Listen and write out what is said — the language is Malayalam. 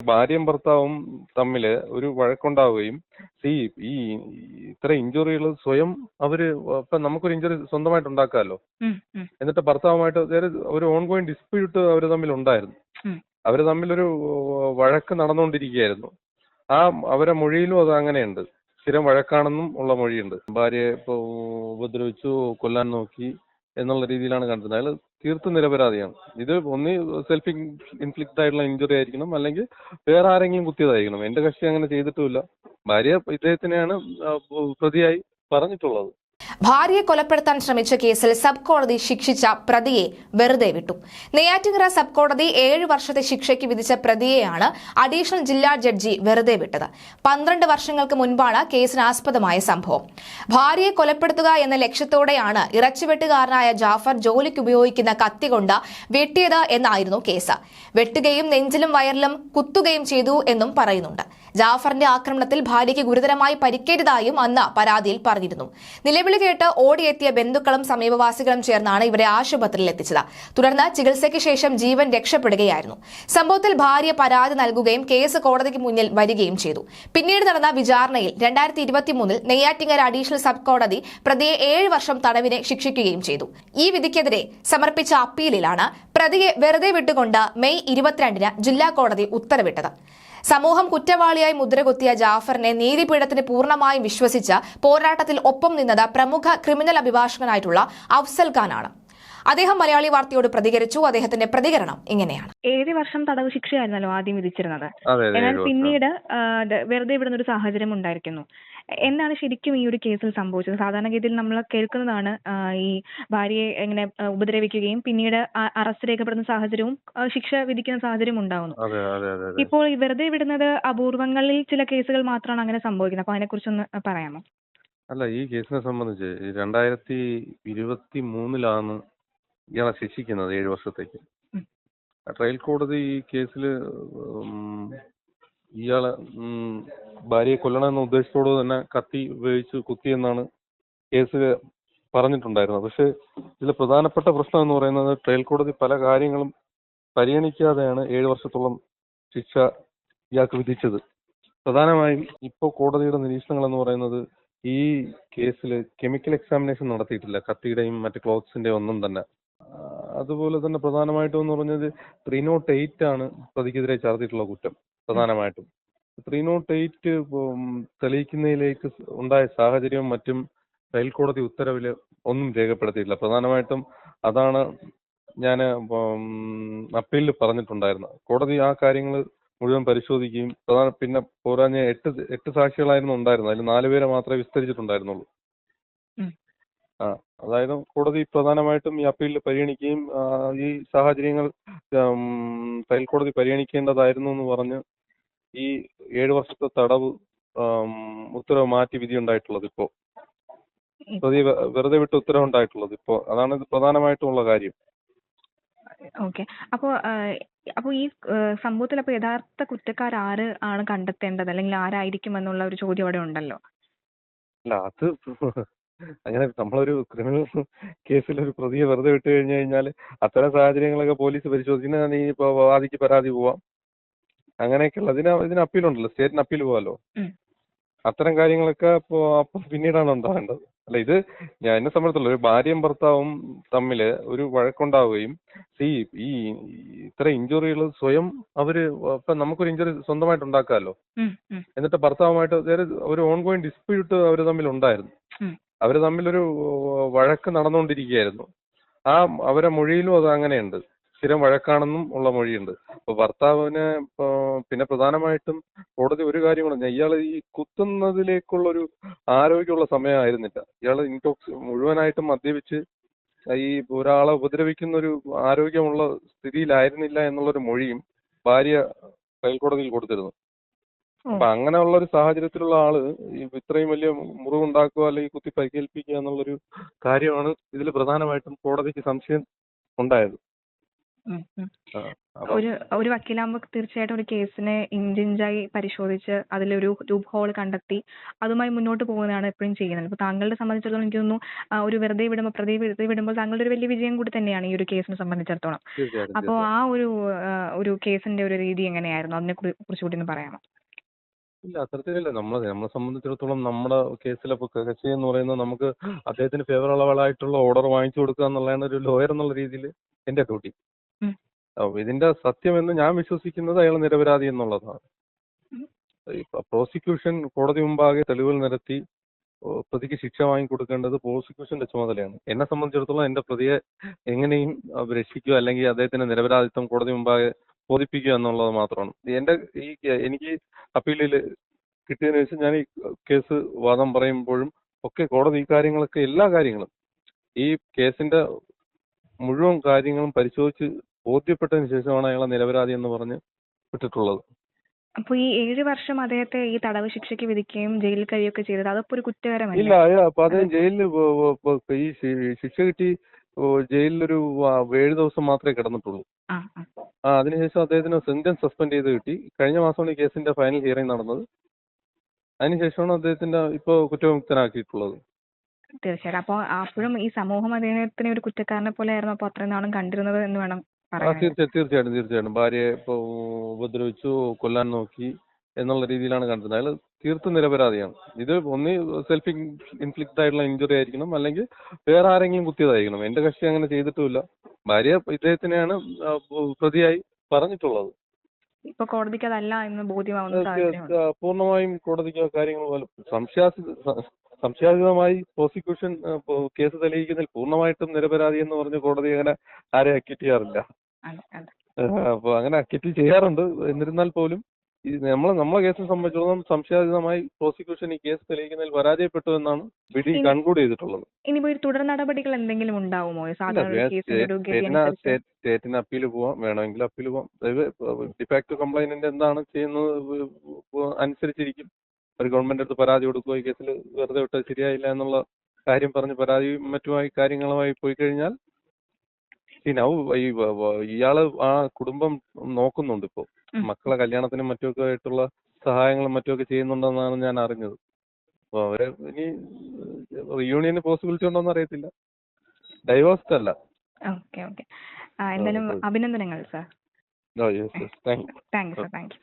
ഭാര്യയും ഭർത്താവും തമ്മിൽ ഒരു വഴക്കുണ്ടാവുകയും ഈ ഈ ഇത്ര ഇഞ്ചുറികൾ സ്വയം അവർ ഇപ്പൊ നമുക്കൊരു ഇഞ്ചുറി സ്വന്തമായിട്ട് ഉണ്ടാക്കാമല്ലോ എന്നിട്ട് ഭർത്താവുമായിട്ട് വേറെ ഒരു ഓൺ ഗോയിങ് ഡിസ്പ്യൂട്ട് അവർ തമ്മിൽ ഉണ്ടായിരുന്നു. അവർ അവർ തമ്മിലൊരു വഴക്ക് നടന്നുകൊണ്ടിരിക്കുകയായിരുന്നു. ആ അവരെ മൊഴിയിലും അത് അങ്ങനെയുണ്ട്. സ്ഥിരം വഴക്കാണെന്നും ഉള്ള മൊഴിയുണ്ട്. ഭാര്യയെ ഇപ്പൊ ഉപദ്രവിച്ചു കൊല്ലാൻ നോക്കി. എന്നുള്ള രീതിയിലാണ് കണ്ടത്. അയാൾ തീർത്തും നിരപരാധിയാണ്. ഇത് ഒന്നി സെൽഫ് ഇൻഫ്ലിക്ട് ആയിട്ടുള്ള ഇഞ്ചുറി ആയിരിക്കണം അല്ലെങ്കിൽ വേറെ ആരെങ്കിലും കുത്തിയതായിരിക്കണം. എന്റെ കക്ഷി അങ്ങനെ ചെയ്തിട്ടുമില്ല. ഭാര്യ ഇദ്ദേഹത്തിനെയാണ് പ്രതിയായി പറഞ്ഞിട്ടുള്ളത്. ഭാര്യയെ കൊലപ്പെടുത്താൻ ശ്രമിച്ച കേസിൽ സബ് കോടതി ശിക്ഷിച്ച പ്രതിയെ വെറുതെ വിട്ടു. നെയ്യാറ്റിങ്കര സബ് കോടതി ഏഴ് വർഷത്തെ ശിക്ഷയ്ക്ക് വിധിച്ച പ്രതിയെയാണ് അഡീഷണൽ ജില്ലാ ജഡ്ജി വെറുതെ വിട്ടത്. പന്ത്രണ്ട് വർഷങ്ങൾക്ക് മുൻപാണ് കേസിനാസ്പദമായ സംഭവം. ഭാര്യയെ കൊലപ്പെടുത്തുക എന്ന ലക്ഷ്യത്തോടെയാണ് ഇറച്ചിവെട്ടുകാരനായ ജാഫർ ജോലിക്ക് ഉപയോഗിക്കുന്ന കത്തി കൊണ്ട് വെട്ടിയത് എന്നായിരുന്നു കേസ്. വെട്ടുകയും നെഞ്ചിലും വയറിലും കുത്തുകയും ചെയ്തു എന്നും പറയുന്നുണ്ട്. ജാഫറിന്റെ ആക്രമണത്തിൽ ഭാര്യയ്ക്ക് ഗുരുതരമായി പരിക്കേറ്റതായും അന്ന് പരാതിയിൽ പറഞ്ഞിരുന്നു. നിലവിളി കേട്ട് ഓടിയെത്തിയ ബന്ധുക്കളും സമീപവാസികളും ചേർന്നാണ് ഇവരെ ആശുപത്രിയിൽ എത്തിച്ചത് തുടർന്ന് ചികിത്സയ്ക്ക് ശേഷം ജീവൻ രക്ഷപ്പെടുകയായിരുന്നു. സംഭവത്തിൽ ഭാര്യ പരാതി നൽകുകയും കേസ് കോടതിക്ക് മുന്നിൽ വരികയും ചെയ്തു. പിന്നീട് നടന്ന വിചാരണയിൽ രണ്ടായിരത്തി ഇരുപത്തിമൂന്നിൽ നെയ്യാറ്റിങ്ങര അഡീഷണൽ സബ് കോടതി പ്രതിയെ ഏഴ് വർഷം തടവിനെ ശിക്ഷിക്കുകയും ചെയ്തു. ഈ വിധിക്കെതിരെ സമർപ്പിച്ച അപ്പീലിലാണ് പ്രതിയെ വെറുതെ വിട്ടുകൊണ്ട് മെയ് ഇരുപത്തിരണ്ടിന് ജില്ലാ കോടതി ഉത്തരവിട്ടത്. സമൂഹം കുറ്റവാളിയായി മുദ്രകുത്തിയ ജാഫറിനെ നീതിപീഠത്തിന് പൂർണമായും വിശ്വസിച്ച് പോരാട്ടത്തിൽ ഒപ്പം നിന്നത് പ്രമുഖ ക്രിമിനൽ അഭിഭാഷകനായിട്ടുള്ള അഫ്സൽ ഖാനാണ്. അദ്ദേഹം മലയാളി വാർത്തയോട് പ്രതികരിച്ചു. അദ്ദേഹത്തിന്റെ പ്രതികരണം ഇങ്ങനെയാണ്. ഏഴ് വർഷം തടവ് ശിക്ഷയായിരുന്നല്ലോ ആദ്യം വിധിച്ചിരുന്നത്. അതെ അതെ എന്നാൽ. പിന്നീട് വെറുതെ വിടുന്ന ഒരു സാഹചര്യം ഉണ്ടായിരിക്കുന്നു. എന്താണ് ശരിക്കും ഈ ഒരു കേസിൽ സംഭവിച്ചത്? സാധാരണഗതിയിൽ നമ്മൾ കേൾക്കുന്നതാണ് ഈ ഭാര്യയെ എങ്ങനെ ഉപദ്രവിക്കുകയും പിന്നീട് അറസ്റ്റ് രേഖപ്പെടുന്ന സാഹചര്യവും ശിക്ഷ വിധിക്കുന്ന സാഹചര്യം ഉണ്ടാവുന്നു. അതെ ഇപ്പോൾ വെറുതെ വിടുന്നത് അപൂർവങ്ങളിൽ ചില കേസുകൾ മാത്രമാണ് അങ്ങനെ സംഭവിക്കുന്നത്. അപ്പൊ അതിനെക്കുറിച്ചൊന്ന് പറയാമോ? അല്ല ഈ കേസിനെ സംബന്ധിച്ച് രണ്ടായിരത്തി ഇരുപത്തി മൂന്നിലാണ് ഇയാളെ ശിക്ഷിക്കുന്നത് ഏഴ് വർഷത്തേക്ക്. ട്രയൽ കോടതി ഈ കേസിൽ ഇയാളെ ഭാര്യയെ കൊല്ലണമെന്ന ഉദ്ദേശത്തോട് തന്നെ കത്തി ഉപയോഗിച്ച് കുത്തിയെന്നാണ് കേസിൽ പറഞ്ഞിട്ടുണ്ടായിരുന്നത്. പക്ഷേ ഇതിലെ പ്രധാനപ്പെട്ട പ്രശ്നം എന്ന് പറയുന്നത് ട്രയൽ കോടതി പല കാര്യങ്ങളും പരിഗണിക്കാതെയാണ് ഏഴ് വർഷത്തോളം ശിക്ഷ ഇയാൾക്ക് വിധിച്ചത്. പ്രധാനമായും ഇപ്പോൾ കോടതിയുടെ നിരീക്ഷണങ്ങൾ എന്ന് പറയുന്നത് ഈ കേസിൽ കെമിക്കൽ എക്സാമിനേഷൻ നടത്തിയിട്ടില്ല. കത്തിയുടെയും മറ്റു ക്ലോത്ത്സിന്റെ ഒന്നും തന്നെ. അതുപോലെ തന്നെ പ്രധാനമായിട്ടും എന്ന് പറഞ്ഞത് ത്രീ നോട്ട് എയ്റ്റ് ആണ് പ്രതിക്കെതിരെ ചാർത്തിയിട്ടുള്ള കുറ്റം. പ്രധാനമായിട്ടും. ത്രീ നോട്ട് എയ്റ്റ് തെളിയിക്കുന്നതിലേക്ക് ഉണ്ടായ സാഹചര്യവും മറ്റും ട്രയൽ കോടതി ഉത്തരവിൽ ഒന്നും രേഖപ്പെടുത്തിയിട്ടില്ല. പ്രധാനമായിട്ടും അതാണ് ഞാൻ അപ്പീലിൽ പറഞ്ഞിട്ടുണ്ടായിരുന്നത്. കോടതി ആ കാര്യങ്ങൾ മുഴുവൻ പരിശോധിക്കുകയും പ്രധാന പിന്നെ പോരാഞ്ഞ എട്ട് എട്ട് സാക്ഷികളായിരുന്നു ഉണ്ടായിരുന്നത്. അതിൽ നാല് പേരെ മാത്രമേ വിസ്തരിച്ചിട്ടുണ്ടായിരുന്നുള്ളൂ. ആ അതായത് കോടതി പ്രധാനമായിട്ടും ഈ അപ്പീലിൽ പരിഗണിക്കുകയും ഈ സാഹചര്യങ്ങൾ ട്രയൽ കോടതി പരിഗണിക്കേണ്ടതായിരുന്നു എന്ന് പറഞ്ഞ് ഈ ഏഴ് വർഷത്തെ തടവ് ഉത്തരവ് മാറ്റി വിധി ഉണ്ടായിട്ടുള്ളത് ഇപ്പോ പ്രതി വെറുതെ വിട്ട് ഉത്തരവ് ഉണ്ടായിട്ടുള്ളത് ഇപ്പോ. അതാണ് ഇത് പ്രധാനമായിട്ടുമുള്ള കാര്യം. ഓക്കെ. അപ്പോ അപ്പോൾ ഈ സംഭവത്തിൽ അപ്പൊ യഥാർത്ഥ കുറ്റക്കാർ ആര് ആണ് കണ്ടെത്തേണ്ടത്? അല്ലെങ്കിൽ ആരായിരിക്കും എന്നുള്ള ഒരു ചോദ്യം അവിടെ ഉണ്ടല്ലോ. അല്ല അത് അങ്ങനെ നമ്മളൊരു ക്രിമിനൽ കേസിൽ ഒരു പ്രതിയെ വെറുതെ വിട്ട് കഴിഞ്ഞു കഴിഞ്ഞാൽ അത്തരം സാഹചര്യങ്ങളൊക്കെ പോലീസ് പരിശോധിക്കുന്ന ഇനി ഇപ്പൊ വാദിക്ക് പരാതി പോവാം. അങ്ങനെയൊക്കെയുള്ള ഇതിന് ഇതിന് അപ്പീലുണ്ടല്ലോ സ്റ്റേറ്റിന് അപ്പീൽ പോവാലോ? അത്തരം കാര്യങ്ങളൊക്കെ ഇപ്പോ അപ്പം പിന്നീടാണ് ഉണ്ടാവേണ്ടത്. അല്ല ഇത് ഞാൻ എന്നെ സംബന്ധിച്ചുള്ള ഒരു ഭാര്യയും ഭർത്താവും തമ്മിൽ ഒരു വഴക്കുണ്ടാവുകയും സി ഈ ഇത്ര ഇഞ്ചുറികൾ സ്വയം അവർ ഇപ്പൊ നമുക്കൊരു ഇഞ്ചുറി സ്വന്തമായിട്ട് ഉണ്ടാക്കാമല്ലോ എന്നിട്ട് ഭർത്താവുമായിട്ട് ഒരു ഓൺ ഗോയിങ് ഡിസ്പ്യൂട്ട് അവർ തമ്മിൽ ഉണ്ടായിരുന്നു. അവർ അവർ തമ്മിലൊരു വഴക്ക് നടന്നുകൊണ്ടിരിക്കുകയായിരുന്നു. ആ അവരെ മൊഴിയിലും അത് അങ്ങനെയുണ്ട്. സ്ഥിരം വഴക്കാണെന്നും ഉള്ള മൊഴിയുണ്ട്. അപ്പൊ ഭർത്താവിന് പിന്നെ പ്രധാനമായിട്ടും കോടതി ഒരു കാര്യം പറഞ്ഞ ഇയാൾ ഈ കുത്തുന്നതിലേക്കുള്ള ഒരു ആരോഗ്യമുള്ള സമയമായിരുന്നില്ല. ഇയാൾ ഇൻടോക്സ് മുഴുവനായിട്ടും മദ്യപിച്ച് ഈ ഒരാളെ ഉപദ്രവിക്കുന്ന ഒരു ആരോഗ്യമുള്ള സ്ഥിതിയിലായിരുന്നില്ല എന്നുള്ളൊരു മൊഴിയും ഭാര്യ ട്രയൽ കൊടുത്തിരുന്നു. അപ്പൊ അങ്ങനെയുള്ള ഒരു സാഹചര്യത്തിലുള്ള ആൾ ഇത്രയും വലിയ മുറിവുണ്ടാക്കുക അല്ലെങ്കിൽ കുത്തി പരിക്കേൽപ്പിക്കുക എന്നുള്ളൊരു കാര്യമാണ് ഇതിൽ പ്രധാനമായിട്ടും കോടതിക്ക് സംശയം ഉണ്ടായത്. ഉം, ഉം. ഒരു ഒരു വക്കീലാകുമ്പോ തീർച്ചയായിട്ടും ഒരു കേസിനെ ഇഞ്ചിഞ്ചായി പരിശോധിച്ച് അതിലൊരു ലൂപ്ഹോൾ ഹോൾ കണ്ടെത്തി അതുമായി മുന്നോട്ട് പോകുന്നതാണ് എപ്പോഴും ചെയ്യുന്നത്. അപ്പൊ താങ്കളുടെ സംബന്ധിച്ചിടത്തോളം എനിക്ക് തോന്നുന്നു ആ, ഒരു വെറുതെ വിടുമ്പോ പ്രതി വെറുതെ വിടുമ്പോൾ താങ്കളുടെ ഒരു വലിയ വിജയം കൂടി തന്നെയാണ് ഈ ഒരു കേസിനെ സംബന്ധിച്ചിടത്തോളം. അപ്പൊ ആ ഒരു ഏഹ് ഒരു കേസിന്റെ ഒരു രീതി എങ്ങനെയായിരുന്നു? അതിനെ കുറി- കുറിച്ചുകൂടി ഒന്ന് പറയാമോ? ഇല്ല അത്തരത്തിലല്ല. നമ്മളെ നമ്മളെ സംബന്ധിച്ചിടത്തോളം നമ്മുടെ കേസിലൊക്കെ കക്ഷി എന്ന് പറയുന്നത് നമുക്ക് അദ്ദേഹത്തിന് ഫേവറബിൾ ആയിട്ടുള്ള ഓർഡർ വാങ്ങിച്ചു കൊടുക്കുക എന്നുള്ളതാണ് ഒരു ലോയർ എന്നുള്ള രീതിയിൽ എന്റെ ഡ്യൂട്ടി ഇതിന്റെ സത്യം എന്ന് ഞാൻ വിശ്വസിക്കുന്നത് അയാൾ നിരപരാധി എന്നുള്ളതാണ്. പ്രോസിക്യൂഷൻ കോടതി മുമ്പാകെ തെളിവുകൾ നിരത്തി പ്രതിക്ക് ശിക്ഷ വാങ്ങിക്കൊടുക്കേണ്ടത് പ്രോസിക്യൂഷന്റെ ചുമതലയാണ്. എന്നെ സംബന്ധിച്ചിടത്തോളം എന്റെ പ്രതിയെ എങ്ങനെയും രക്ഷിക്കുക അല്ലെങ്കിൽ അദ്ദേഹത്തിന്റെ നിരപരാധിത്വം കോടതി മുമ്പാകെ ബോധിപ്പിക്കുക എന്നുള്ളത് മാത്രമാണ്. എന്റെ ഈ എനിക്ക് അപ്പീലിൽ കിട്ടിയതിനു ശേഷം ഞാൻ ഈ കേസ് വാദം പറയുമ്പോഴും ഒക്കെ കോടതി ഈ കാര്യങ്ങളൊക്കെ എല്ലാ കാര്യങ്ങളും ഈ കേസിന്റെ മുഴുവൻ കാര്യങ്ങളും പരിശോധിച്ച് ബോധ്യപ്പെട്ടതിന് ശേഷമാണ് അയാളെ നിരപരാധി എന്ന് പറഞ്ഞ് വിട്ടിട്ടുള്ളത്. അപ്പൊ ഈ ഏഴ് വർഷം അദ്ദേഹത്തെ ഈ തടവ് ശിക്ഷയ്ക്ക് വിധിക്കുകയും ജയിലിൽ കഴിയുകയൊക്കെ ചെയ്തത് അതൊക്കെ ഒരു ഇല്ല കുറ്റകരമല്ലേ അയാ അപ്പൊ അദ്ദേഹം ജയിലിൽ ഈ ശി- ശിക്ഷ കിട്ടി ഓ, ജയിലിലൊരു ആ, ഏഴ് ദിവസം മാത്രമേ കിടന്നിട്ടുള്ളൂ. ആ ആ. ആ അതിനുശേഷം അദ്ദേഹത്തിന് സെന്റൻസ് സസ്പെൻഡ് ചെയ്ത് കിട്ടി. കഴിഞ്ഞ മാസമാണ് ഈ കേസിന്റെ ഫൈനൽ ഹിയറിംഗ് നടന്നത്. അതിനുശേഷമാണ് അദ്ദേഹത്തിന്റെ ഇപ്പൊ കുറ്റവിമുക്തനാക്കിയിട്ടുള്ളത്. തീർച്ചയായിട്ടും. അപ്പോൾ അപ്പോഴും ഈ സമൂഹം അദ്ദേഹത്തിനെ ഒരു കുറ്റക്കാരനെ പോലെ ആയിരുന്നു അപ്പോൾ അത്രയും നാളും കണ്ടിരുന്നത് എന്ന് വേണം തീർച്ചയായും തീർച്ചയായിട്ടും തീർച്ചയായിട്ടും. ഭാര്യയെ ഇപ്പോ ഉപദ്രവിച്ചു കൊല്ലാൻ നോക്കി എന്നുള്ള രീതിയിലാണ് കണ്ടത് അയാൾ തീർത്തും നിരപരാധിയാണ്. ഇത് ഒന്ന് സെൽഫ് ഇൻഫ്ലിക്റ്റ് ആയിട്ടുള്ള ഇഞ്ചുറി ആയിരിക്കണം. അല്ലെങ്കിൽ വേറെ ആരെങ്കിലും കുത്തിയതായിരിക്കണം. എന്റെ കക്ഷി അങ്ങനെ ചെയ്തിട്ടുമില്ല. ഭാര്യ ഇദ്ദേഹത്തിനെയാണ് പ്രതിയായി പറഞ്ഞിട്ടുള്ളത്. ഇപ്പൊ കോടതിക്ക് അതല്ല എന്ന് ബോധ്യമാവുന്ന പൂർണമായും കോടതിക്ക് കാര്യങ്ങൾ സംശയാസ്പദ സംശയാതീതമായി പ്രോസിക്യൂഷൻ കേസ് തെളിയിക്കുന്നതിൽ പൂർണമായിട്ടും നിരപരാധി എന്ന് പറഞ്ഞ് കോടതി അങ്ങനെ ആരെ അക്വിറ്റ് ചെയ്യാറില്ല. അപ്പോൾ അങ്ങനെ അക്വിറ്റ് ചെയ്യാറുണ്ട്. എന്നിരുന്നാൽ പോലും ഈ നമ്മളെ നമ്മളെ കേസിനെ സംബന്ധിച്ചിടത്തോളം സംശയാതീതമായി പ്രോസിക്യൂഷൻ ഈ കേസ് തെളിയിക്കുന്നതിൽ പരാജയപ്പെട്ടു എന്നാണ് വിധി കൺക്ലൂഡ് ചെയ്തിട്ടുള്ളത്. ഇനിയിപ്പോ ഒരു തുടർ നടപടികൾ എന്തെങ്കിലും ഉണ്ടാവുമോ? സ്റ്റേറ്റിന് അപ്പീൽ പോവാം വേണമെങ്കിൽ അപ്പീൽ പോവാം. ഡിഫാക്ട് കംപ്ലൈന്റിന്റെ എന്താണ് ചെയ്യുന്നത് അനുസരിച്ചിരിക്കും. ഒരു ഗവൺമെന്റ് അടുത്ത് പരാതി കൊടുക്കുക ഈ കേസിൽ വെറുതെ വിട്ടത് ശരിയായില്ല എന്നുള്ള കാര്യം പറഞ്ഞ് പരാതി മറ്റുമായി കാര്യങ്ങളുമായി പോയി കഴിഞ്ഞാൽ നൗ ഈ ഇയാൾ ആ കുടുംബം നോക്കുന്നുണ്ട് ഇപ്പോ മക്കളെ കല്യാണത്തിനും മറ്റുമൊക്കെ ആയിട്ടുള്ള സഹായങ്ങളും മറ്റുമൊക്കെ ചെയ്യുന്നുണ്ടെന്നാണ് ഞാൻ അറിഞ്ഞത്. അപ്പൊ അവർ ഇനി റിയൂണിയന് പോസിബിലിറ്റി ഉണ്ടോന്ന് അറിയത്തില്ല. ഡൈവേഴ്സ്ഡ് അല്ല. Okay okay. എന്തായാലും അഭിനന്ദനങ്ങൾ sir. Thank you thank you thank you sir. Thank you.